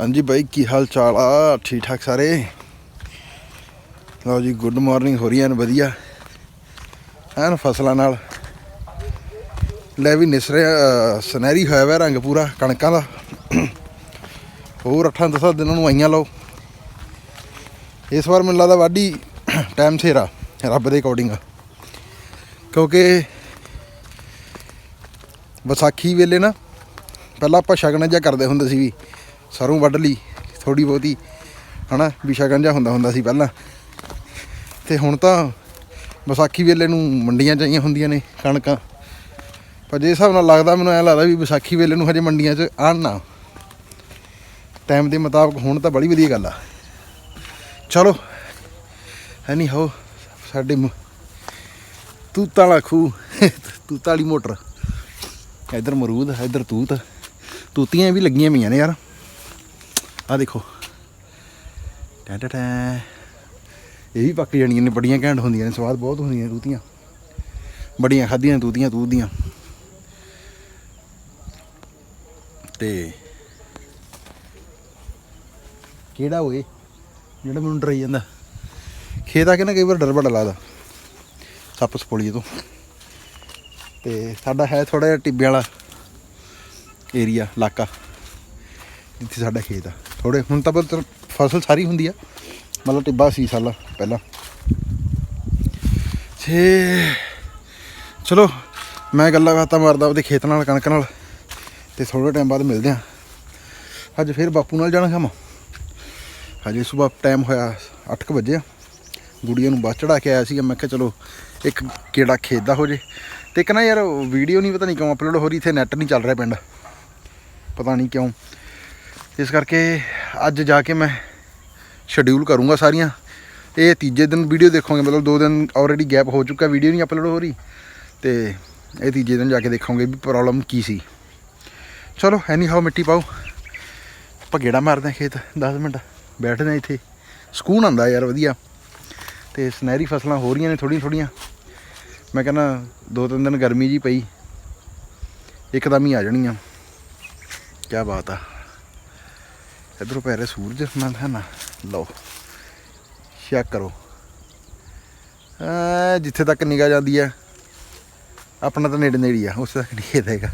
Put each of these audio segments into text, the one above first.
ਹਾਂਜੀ ਬਾਈ, ਕੀ ਹਾਲ ਚਾਲ? ਆ ਠੀਕ ਠਾਕ ਸਾਰੇ? ਲਓ ਜੀ ਗੁੱਡ ਮਾਰਨਿੰਗ ਹੋ ਰਹੀ ਐਨ, ਵਧੀਆ। ਐਨ ਫਸਲਾਂ ਨਾਲ। ਲੈ ਵੀ ਨਿਸਰਿਆ ਸੁਨਹਿਰੀ ਹੋਇਆ ਵਾ ਰੰਗ ਪੂਰਾ, ਕਣਕਾਂ ਦਾ। ਹੋਰ ਅੱਠਾਂ ਦਸਾਂ ਦਿਨਾਂ ਨੂੰ ਆਈਆਂ, ਲਓ। ਇਸ ਵਾਰ ਮੈਨੂੰ ਲੱਗਦਾ ਵਾਢੀ ਟਾਈਮ ਸੇਰਾ ਰੱਬ ਦੇ ਅਕੋਰਡਿੰਗ ਕਿਉਂਕਿ ਵਿਸਾਖੀ ਵੇਲੇ ਨਾ, ਪਹਿਲਾਂ ਆਪਾਂ ਸ਼ਗਨ ਜਿਹਾ ਕਰਦੇ ਹੁੰਦੇ ਸੀ ਵੀ ਸਰੋਂ ਵੱਢ ਲਈ ਥੋੜੀ ਬਹੁਤੀ, ਹਨਾ ਵੀ ਸ਼ਗਨ ਜਿਹਾ ਹੁੰਦਾ ਹੁੰਦਾ ਸੀ ਪਹਿਲਾਂ। ਤੇ ਹੁਣ ਤਾਂ ਵਿਸਾਖੀ ਵੇਲੇ ਨੂੰ ਮੰਡੀਆਂ ਚਾਹੀਆਂ ਹੁੰਦੀਆਂ ਨੇ ਕਣਕਾਂ। ਪਰ ਜੇ ਹਿਸਾਬ ਨਾਲ ਲੱਗਦਾ, ਮੈਨੂੰ ਐ ਲੱਗਦਾ ਵੀ ਵਿਸਾਖੀ ਵੇਲੇ ਨੂੰ ਹਜੇ ਮੰਡੀਆਂ 'ਚ ਆਣ ਨਾ। ਟਾਈਮ ਦੇ ਮੁਤਾਬਕ ਹੁਣ ਤਾਂ ਬੜੀ ਵਧੀਆ ਗੱਲ ਆ। ਚਲੋ ਹੈ ਨਹੀਂ ਹੋ ਸਾਡੇ ਤੂਤਾਂ ਵਾਲਾ ਖੂਹ, ਤੂਤਾਂ ਵਾਲੀ ਮੋਟਰ। ਇਧਰ ਮਰੂਦ, ਇਧਰ ਤੂਤ। ਤੂਤੀਆਂ ਵੀ ਲੱਗੀਆਂ ਪਈਆਂ ਨੇ ਯਾਰ। ਆ ਦੇਖੋ। ਟੈਂ ਟੈਂ ਟੈਂ। ਇਹ ਵੀ ਪੱਕ ਜਾਣੀਆਂ ਨੇ, ਬੜੀਆਂ ਘੈਂਟ ਹੁੰਦੀਆਂ ਨੇ, ਸਵਾਦ ਬਹੁਤ ਹੁੰਦੀਆਂ ਨੇ ਤੂਤੀਆਂ। ਬੜੀਆਂ ਖਾਧੀਆਂ ਤੂਤੀਆਂ ਤੂਤ ਦੀਆਂ ਤੇ ਕਿਹੜਾ ਹੋਏ ਜਿਹੜਾ ਮੈਨੂੰ ਡਰਾਈ ਜਾਂਦਾ। ਖੇਤ ਆ ਕੇ ਨਾ ਕਈ ਵਾਰ ਡਰ ਬੜਾ ਲੱਗਦਾ। ਸੱਪ ਸਪੋਲੀਏ ਤੋਂ। ਤੇ ਸਾਡਾ ਹੈ ਥੋੜਾ ਜਿਹਾ ਟਿੱਬੇ ਵਾਲਾ ਏਰੀਆ ਇਲਾਕਾ। ਜਿੱਥੇ ਸਾਡਾ ਖੇਤ ਆ। ਥੋੜੇ ਹੁਣ ਤਾਂ ਬਸ ਫਸਲ ਸਾਰੀ ਹੁੰਦੀ ਆ। ਮਤਲਬ ਟਿੱਬਾ ਸੀ ਸਾਲਾ ਪਹਿਲਾਂ। ਛੇ। ਚਲੋ, ਮੈਂ ਗੱਲਾਂ ਬਾਤਾਂ ਮਾਰਦਾ ਉਹਦੇ ਖੇਤ ਨਾਲ, ਕਣਕ ਨਾਲ, ਤੇ ਥੋੜੇ ਟਾਈਮ ਬਾਅਦ ਮਿਲਦੇ ਆ ਅੱਜ ਫਿਰ ਬਾਪੂ ਨਾਲ ਜਾਣਾ ਖਾਵਾਂ ਹਜੇ ਸਵੇਰ ਟਾਈਮ ਹੋਇਆ 8:00 ਵਜੇ ਆ। ਗੁੜੀਆਂ ਨੂੰ ਬੱਸ ਚੜਾ ਕੇ ਆਇਆ ਸੀਗਾ, ਮੈਂ ਕਿਹਾ ਚਲੋ ਇੱਕ ਕਿਹੜਾ ਖੇਤ ਦਾ ਹੋ ਜੇ। ਤੇ ਇੱਕ ਨਾ ਯਾਰ ਵੀਡੀਓ ਨਹੀਂ ਪਤਾ ਨਹੀਂ ਕਿਉਂ ਅਪਲੋਡ ਹੋ ਰਹੀ, ਇੱਥੇ ਨੈਟ ਨਹੀਂ ਚੱਲ ਰਿਹਾ ਪਿੰਡ। ਪਤਾ ਨਹੀਂ ਕਿਉਂ। ਇਸ ਕਰਕੇ ਅੱਜ ਜਾ ਕੇ ਮੈਂ ਸ਼ਡਿਊਲ ਕਰੂੰਗਾ ਸਾਰੀਆਂ। ਇਹ ਤੀਜੇ ਦਿਨ ਵੀਡੀਓ ਦੇਖੋਗੇ, ਮਤਲਬ ਦੋ ਦਿਨ ਆਲਰੇਡੀ ਗੈਪ ਹੋ ਚੁੱਕਾ ਵੀਡੀਓ ਨਹੀਂ ਅਪਲੋਡ ਹੋ ਰਹੀ। ਤੇ ਇਹ ਤੀਜੇ ਦਿਨ ਜਾ ਕੇ ਦੇਖੋਗੇ ਵੀ ਪ੍ਰੋਬਲਮ ਕੀ ਸੀ। ਚਲੋ ਐਨੀ ਹਾਓ ਮਿੱਟੀ ਪਾਓ। ਆਪਾਂ ਗੇੜਾ ਮਾਰਦੇ ਹਾਂ ਖੇਤ 10 ਮਿੰਟ। ਬੈਠਦੇ ਹਾਂ ਇੱਥੇ। ਸਕੂਨ ਆਉਂਦਾ ਯਾਰ, ਵਧੀਆ। ਤੇ ਸੁਨਹਿਰੀ ਫਸਲਾਂ ਹੋ ਰਹੀਆਂ ਨੇ ਥੋੜੀਆਂ ਥੋੜੀਆਂ ਮੈਂ ਕਹਿੰਦਾ, ਦੋ ਤਿੰਨ ਦਿਨ ਗਰਮੀ ਜੀ ਪਈ। ਇੱਕਦਮ ਹੀ ਆ ਜਾਣੀਆਂ। ਕੀ ਬਾਤ ਆ। ਇਧਰੋਂ ਪੈ ਰਿਹਾ ਸੂਰਜ, ਮੈਂ ਹੈ ਨਾ, ਲਓ ਚੈੱਕ ਕਰੋ। ਆ ਜਿੱਥੇ ਤੱਕ ਨਿਗਾਹ ਜਾਂਦੀ ਆ, ਆਪਣਾ ਤਾਂ ਨੇੜੇ ਨੇੜੀ ਆ, ਉਸ ਤੱਕ ਨਹੀਂ ਹੈਗਾ।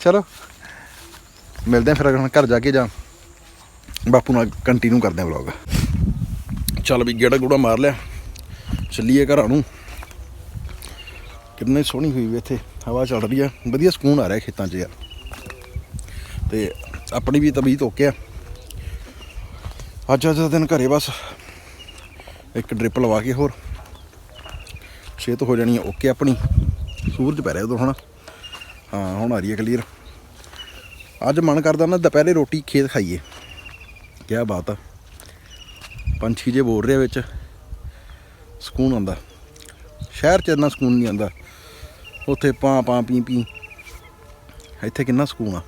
ਚਲੋ, ਮਿਲਦੇ ਆ ਫਿਰ ਹੁਣ ਘਰ ਜਾ ਕੇ ਜਾਂ ਬਾਪੂ ਨਾਲ ਕੰਟੀਨਿਊ ਕਰਦੇ ਆ ਵਲੌਗ ਚੱਲ ਵੀ ਗੇੜਾ ਗੂੜਾ ਮਾਰ ਲਿਆ, ਚੱਲੀਏ ਘਰਾਂ ਨੂੰ। ਕਿੰਨੀ ਸੋਹਣੀ ਹੋਈ ਵੀ ਇੱਥੇ, ਹਵਾ ਚੱਲ ਰਹੀ ਆ, ਵਧੀਆ ਸਕੂਨ ਆ ਰਿਹਾ ਖੇਤਾਂ 'ਚ ਯਾਰ। ਤੇ ਆਪਣੀ ਵੀ ਤਬੀਅਤ ਓਕੇ ਆ। ਅੱਜ ਅੱਜ ਦਾ ਦਿਨ ਘਰੇ ਬਸ। ਇੱਕ ਡ੍ਰਿਪ ਲਵਾ ਕੇ ਹੋਰ। ਸਿਹਤ ਹੋ ਜਾਣੀ ਓਕੇ ਆਪਣੀ। ਸੂਰਜ ਪੈ ਰਿਹਾ ਉਦੋਂ ਹੁਣ ਹਾਂ, ਹੁਣ ਆ ਰਹੀ ਹੈ ਕਲੀਅਰ ਅੱਜ ਮਨ ਕਰਦਾ ਨਾ ਦੁਪਹਿਰੇ ਰੋਟੀ ਖੇਤ ਖਾਈਏ। ਕੀ ਬਾਤ ਆ। ਪੰਛੀ ਜੇ ਬੋਲ ਰਿਹਾ ਵਿੱਚ। ਸਕੂਨ ਆਉਂਦਾ। ਸ਼ਹਿਰ 'ਚ ਇੰਨਾ ਸਕੂਨ ਨਹੀਂ ਆਉਂਦਾ। ਉੱਥੇ ਪਾਂ ਪਾਂ ਪੀ ਪੀ ਇੱਥੇ ਕਿੰਨਾ ਸਕੂਨ ਆ।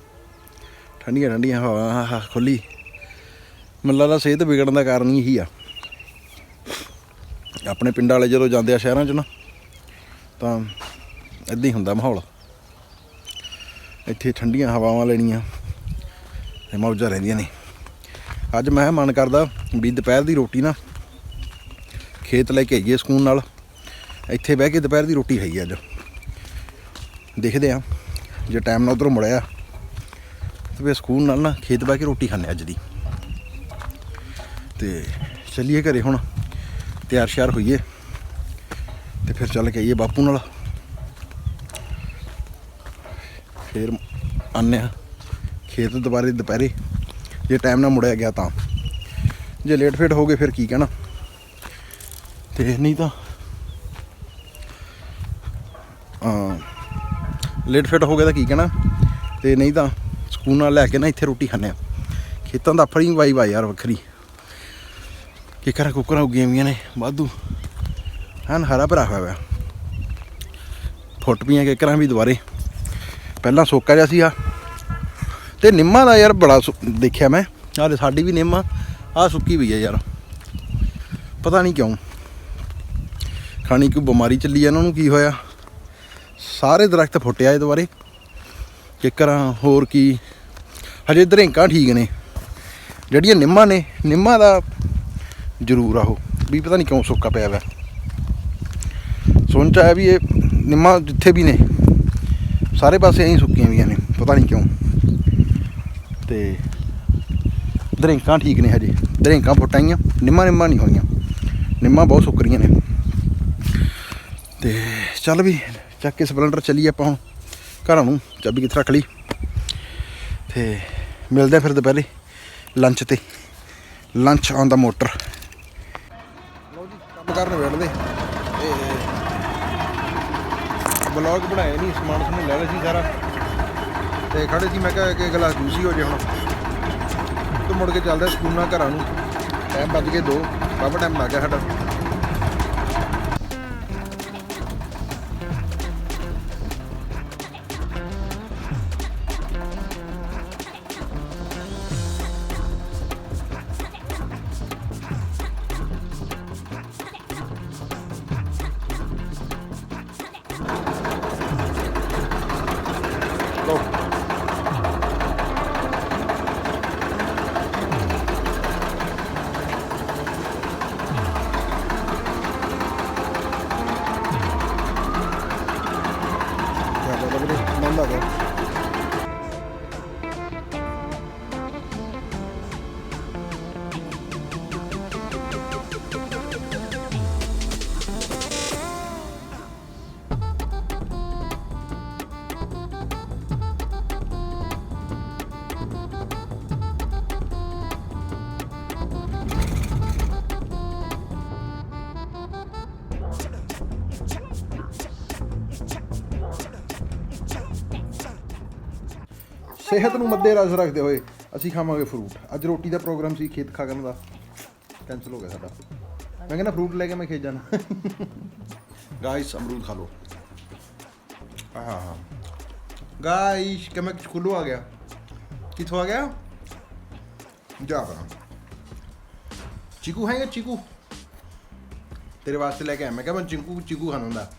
ਠੰਡੀਆਂ ਠੰਡੀਆਂ ਹਵਾ ਆਹਾ ਖੁੱਲੀ। ਮੈਨੂੰ ਲੱਗਦਾ ਸਿਹਤ ਵਿਗੜਨ ਦਾ ਕਾਰਨ ਹੀ ਇਹੀ ਆ। ਆਪਣੇ ਪਿੰਡ ਵਾਲੇ ਜਦੋਂ ਜਾਂਦੇ ਆ ਸ਼ਹਿਰਾਂ 'ਚ ਨਾ, ਤਾਂ ਇਦਾਂ ਹੀ ਹੁੰਦਾ ਮਾਹੌਲ। ਇੱਥੇ ਠੰਡੀਆਂ ਹਵਾਵਾਂ ਲੈਣੀਆਂ ਤੇ ਮੌਜਾਂ ਰਹਿੰਦੀਆਂ ਨੇ। ਅੱਜ ਮੈਂ ਮਨ ਕਰਦਾ ਵੀ ਦੁਪਹਿਰ ਦੀ ਰੋਟੀ ਨਾ ਖੇਤ ਲੈ ਕੇ ਆਈਏ ਸਕੂਨ ਨਾਲ। ਇੱਥੇ ਬਹਿ ਕੇ ਦੁਪਹਿਰ ਦੀ ਰੋਟੀ ਖਾਈਏ ਅੱਜ। ਦੇਖਦੇ ਆ, ਜੇ ਟਾਈਮ ਨਾਲ ਉਧਰੋਂ ਮੁੜਿਆ। ਤੇ ਫਿਰ ਸਕੂਨ ਨਾਲ ਨਾ ਖੇਤ ਬਹਿ ਕੇ ਰੋਟੀ ਖਾਣੇ ਅੱਜ ਦੀ। ਤੇ ਚੱਲੀਏ ਘਰੇ ਹੁਣ, ਤਿਆਰ ਸ਼ਿਆਰ ਹੋਈਏ, ਤੇ ਫਿਰ ਚੱਲ ਕੇ ਆਈਏ ਬਾਪੂ ਨਾਲ। ਫਿਰ ਆਨੇ ਆ ਖੇਤ ਦੁਬਾਰੇ ਦੁਪਹਿਰੇ, ਜੇ ਟਾਈਮ ਨਾਲ ਮੁੜਿਆ ਗਿਆ ਤਾਂ। ਜੇ ਲੇਟ ਫੇਟ ਹੋ ਗਏ ਫਿਰ ਕੀ ਕਹਿਣਾ। ਤੇ ਨਹੀਂ ਤਾਂ ਲੇਟ ਫੇਟ ਹੋ ਗਿਆ ਤਾਂ ਕੀ ਕਹਿਣਾ। ਤੇ ਨਹੀਂ ਤਾਂ ਸਕੂਨ ਨਾਲ ਲੈ ਕੇ ਨਾ ਇੱਥੇ ਰੋਟੀ ਖਾਂਦੇ ਆ। ਖੇਤਾਂ ਦਾ ਆਪਣੀ ਵਾਈ ਵਾਈ ਯਾਰ ਵੱਖਰੀ। ਕਿਕਰਾਂ ਕੁਕਰਾਂ ਉੱਗੀਆਂ ਹੋਈਆਂ ਨੇ, ਵਾਧੂ। ਹਨ ਹਰਾ ਭਰਾ ਹੋਇਆ ਵਾ। ਫੁੱਟ ਪਈਆਂ ਕਿਕਰਾਂ ਵੀ ਦੁਬਾਰੇ। ਪਹਿਲਾਂ ਸੋਕਾ ਜਿਹਾ ਸੀ ਆ ਤੇ ਨਿੰਮਾ ਦਾ ਯਾਰ ਬੜਾ ਸੁ- ਦੇਖਿਆ ਮੈਂ। ਆਹ ਸਾਡੀ ਵੀ ਨਿੰਮ ਆ, ਆਹ ਸੁੱਕੀ ਵੀ ਆ ਯਾਰ। ਪਤਾ ਨਹੀਂ ਕਿਉਂ। ਖਾਣੀ ਕੋਈ ਬਿਮਾਰੀ ਚੱਲੀ ਆ, ਇਹਨਾਂ ਨੂੰ ਕੀ ਹੋਇਆ? ਸਾਰੇ ਦਰਖਤ ਫੁੱਟਿਆ ਇਹ ਦੁਬਾਰੇ। ਕਿਕਰਾਂ ਹੋਰ ਕੀ? ਹਜੇ ਦਰਿੰਕਾਂ ਠੀਕ ਨੇ। ਜਿਹੜੀਆਂ ਨਿੰਮਾਂ ਨੇ, ਨਿੰਮਾਂ ਦਾ ਜ਼ਰੂਰ ਆਹੋ। ਵੀ ਪਤਾ ਨਹੀਂ ਕਿਉਂ ਸੁੱਕਾ ਪਿਆ ਵਾ। ਸੁਣ ਚ ਆਇਆ ਵੀ ਇਹ ਨਿੰਮਾਂ ਜਿੱਥੇ ਵੀ ਨੇ, ਸਾਰੇ ਪਾਸੇ ਐਂ ਸੁੱਕੀਆਂ ਵੀਆਂ ਨੇ, ਪਤਾ ਨਹੀਂ ਕਿਉਂ। ਤੇ ਦਰਿੰਕਾਂ ਠੀਕ ਨੇ ਹਜੇ। ਦਰੇਂਕਾਂ ਫੁੱਟਾਈਆਂ ਨਿੰਮਾਂ ਨਿੰਮਾਂ ਨਹੀਂ ਹੋਈਆਂ। ਨਿੰਮਾਂ ਬਹੁਤ ਸੁੱਕ ਰਹੀਆਂ ਨੇ। ਤੇ ਚੱਲ ਵੀ, ਚੱਕ ਕੇ ਸਪਲੈਂਡਰ ਚੱਲੀਏ ਆਪਾਂ ਹੁਣ। ਘਰਾਂ ਨੂੰ ਚਾਬੀ ਕਿੱਥੇ ਰੱਖ ਲਈ? ਤੇ ਮਿਲਦੇ ਫਿਰ ਦੁਪਹਿਰੇ ਲੰਚ ਤੇ। ਲੰਚ ਔਨ ਦਾ ਮੋਟਰ ਲੋ ਜੀ, ਕੰਮ ਕਰਨ ਬੈਠਦੇ ਤੇ ਬਲੌਗ ਬਣਾਇਆ ਨਹੀਂ, ਸਮਾਨ ਸਮੂਨ ਲੈ ਲਿਆ ਸੀ ਸਾਰਾ। ਤੇ ਖੜੇ ਸੀ, ਮੈਂ ਕਿਹਾ ਕਿ ਗਲਾਸ ਜੂਸੀ ਹੋ ਜੇ ਹੁਣ। ਤੇ ਮੁੜ ਕੇ ਚੱਲਦੇ ਸਕੂਲ ਨਾਲ ਘਰਾਂ ਨੂੰ। ਟਾਈਮ ਵੱਜ ਕੇ 2 ਬਾਬਾ ਟਾਈਮ ਲੱਗ ਗਿਆ ਸਾਡਾ। ਸਿਹਤ ਨੂੰ ਮੱਦੇ ਨਜ਼ਰ ਰੱਖਦੇ ਹੋਏ ਅਸੀਂ ਖਾਵਾਂਗੇ ਫਰੂਟ ਅੱਜ ਰੋਟੀ ਦਾ ਪ੍ਰੋਗਰਾਮ ਸੀ ਖੇਤ ਖਾ ਕਰਨ ਦਾ। ਕੈਨਸਲ ਹੋ ਗਿਆ ਸਾਡਾ। ਮੈਂ ਕਹਿੰਦਾ ਫਰੂਟ ਲੈ ਕੇ ਮੈਂ ਖੇਤ ਜਾਣਾ। ਗਾਇਸ ਅਮਰੂਦ ਖਾ ਲਓ। ਆਹਾ ਗਾਇਸ ਕਿ ਮੈਂ ਖੁੱਲੂ ਆ ਗਿਆ? ਕਿੱਥੋਂ ਆ ਗਿਆ? ਜਾ ਬਣਾ ਚੀਕੂ ਹੈਗਾ ਚੀਕੂ? ਤੇਰੇ ਵਾਸਤੇ ਲੈ ਕੇ ਆਇਆ। ਮੈਂ ਕਿਹਾ ਮੈਂ ਚੀਕੂ ਚੀਕੂ ਖਾਣਾ ਹੁੰਦਾ।